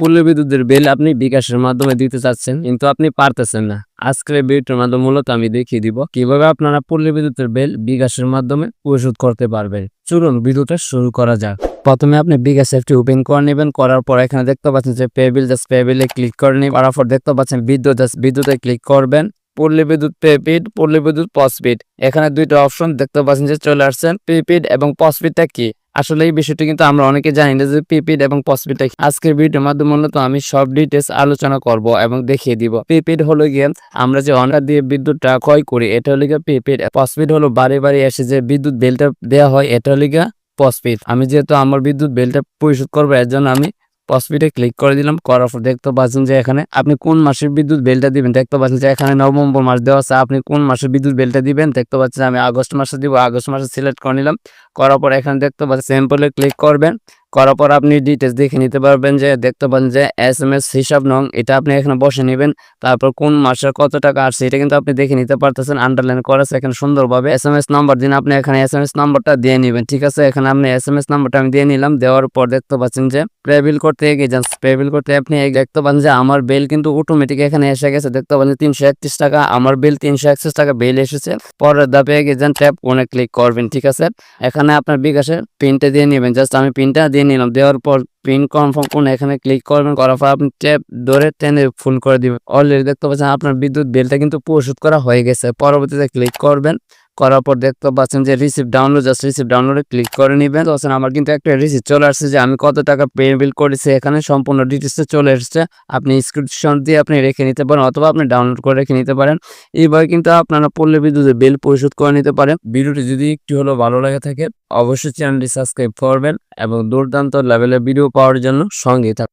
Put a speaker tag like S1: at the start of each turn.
S1: পল্লী বিদ্যুতের বিল আপনি বিকাশের মাধ্যমে দিতে চাচ্ছেন, কিন্তু আপনি পারতেছেন না। আজকের ভিডিওর মাধ্যমে মূলত আমি দেখিয়ে দিব কীভাবে আপনারা পল্লী বিদ্যুতের বিল বিকাশের মাধ্যমে পরিশোধ করতে পারবেন। চলুন ভিডিওটা শুরু করা যাক। প্রথমে আপনি বিকাশ অ্যাপটি ওপেন করে নেবেন, করার পর এখানে দেখতে পাচ্ছেন যে পে বিল জাস্ট পে বিলে ক্লিক করে নিন। করার পর দেখতে পাচ্ছেন বিদ্যুৎ জাস্ট বিদ্যুতে ক্লিক করবেন। পল্লী বিদ্যুৎ প্রিপিড পল্লী বিদ্যুৎ পসপিড এখানে দুইটা অপশন দেখতে পাচ্ছেন যে চলে আসছেন প্রিপিড এবং পসপিডটা কি? আসলে এই বিষয়টি কিন্তু আমরা অনেকে জানি না যে প্রিপেড এবং পসপিড আজকের ভিডিওর মাধ্যমে মূলত আমি সব ডিটেলস আলোচনা করব এবং দেখিয়ে দিব। প্রিপেড হলো গিয়ে আমরা যে অনার দিয়ে বিদ্যুৎটা ক্রয় করি, এটা হলো গিয়ে প্রিপেড পসপিড হলো বাড়ি বাড়ি এসে যে বিদ্যুৎ বিলটা দেওয়া হয়, এটা হলো গিয়ে পসপিড। আমি যেহেতু আমার বিদ্যুৎ বিলটা পরিশোধ করব, এর জন্য আমি পসপিডে ক্লিক করে দিলাম, করার পর দেখতে পাচ্ছেন যে এখানে আপনি কোন মাসের বিদ্যুৎ বিলটা দিবেন? দেখতে পাচ্ছেন যে এখানে নভেম্বর মাস দেওয়া আছে, আপনি কোন মাসের বিদ্যুৎ বিলটা দিবেন? দেখতে পাচ্ছেন আমি আগস্ট মাসে দিব, আগস্ট মাসে সিলেক্ট করে নিলাম, করার পর এখানে দেখতে পাচ্ছেন স্যাম্পলে ক্লিক করবেন। করার পর আপনি ডিটেলস দেখে নিতে পারবেন যে, দেখতে পাচ্ছেন যে এস এম এস হিসাব নং, এটা আপনি এখানে বসে নেবেন। তারপর কোন মাসের কত টাকা আসছে, এটা কিন্তু আপনি দেখে নিতে পারতেছেন। আন্ডারলাইন করা আছে এখানে সুন্দরভাবে এস এম এস নাম্বার দিন, আপনি এখানে এস এম এস নাম্বারটা দিয়ে নেবেন, ঠিক আছে? এখানে আপনি এস এম এস নাম্বারটা আমি দিয়ে নিলাম, দেওয়ার পর দেখতে পাচ্ছেন যে পে বিল করতে এগিয়ে যান। পে বিল করতে আপনি দেখতে পান যে, আমার বিল কিন্তু অটোমেটিক এখানে এসে গেছে। দেখতে পান যে তিনশো একত্রিশ টাকা, আমার বিল তিনশো একত্রিশ টাকা বিল এসেছে। পরের ধাপে এগিয়ে যান ট্যাপ কোনে ক্লিক করবেন, ঠিক আছে? এখানে আপনার বিকাশে পিনটা দিয়ে নেবেন জাস্ট আমি পিনটা দিয়ে নিলাম। দেওয়ার পর পিন কনফার্ম করুন, এখানে ক্লিক করবেন, করার পর আপনি ট্যাপ ধরে টেনে ফুল করে দিবেন। অলরেডি দেখতে পাচ্ছেন আপনার বিদ্যুৎ বিলটা কিন্তু পরিশোধ করা হয়ে গেছে। পরবর্তীতে ক্লিক করবেন। করার পর দেখতে পাচ্ছেন যে রিসিভ ডাউনলোড জাস্ট রিসিভ ডাউনলোডে ক্লিক করে নেবেন। তো আমার কিন্তু একটা রিসিভ চলে আসছে যে আমি কত টাকা পে বিল করেছি, এখানে সম্পূর্ণ ডিটেলসে চলে এসেছে। আপনি স্ক্রিপশন দিয়ে আপনি রেখে নিতে পারেন অথবা আপনি ডাউনলোড করে রেখে নিতে পারেন। এইভাবে কিন্তু আপনারা পল্লী বিদ্যুতের বিল পরিশোধ করে নিতে পারেন। ভিডিওটি যদি একটু হলো ভালো লাগে থাকে, অবশ্যই চ্যানেলটি সাবস্ক্রাইব করবেন এবং দুর্দান্ত লেভেলের ভিডিও পাওয়ার জন্য সঙ্গে থাকবেন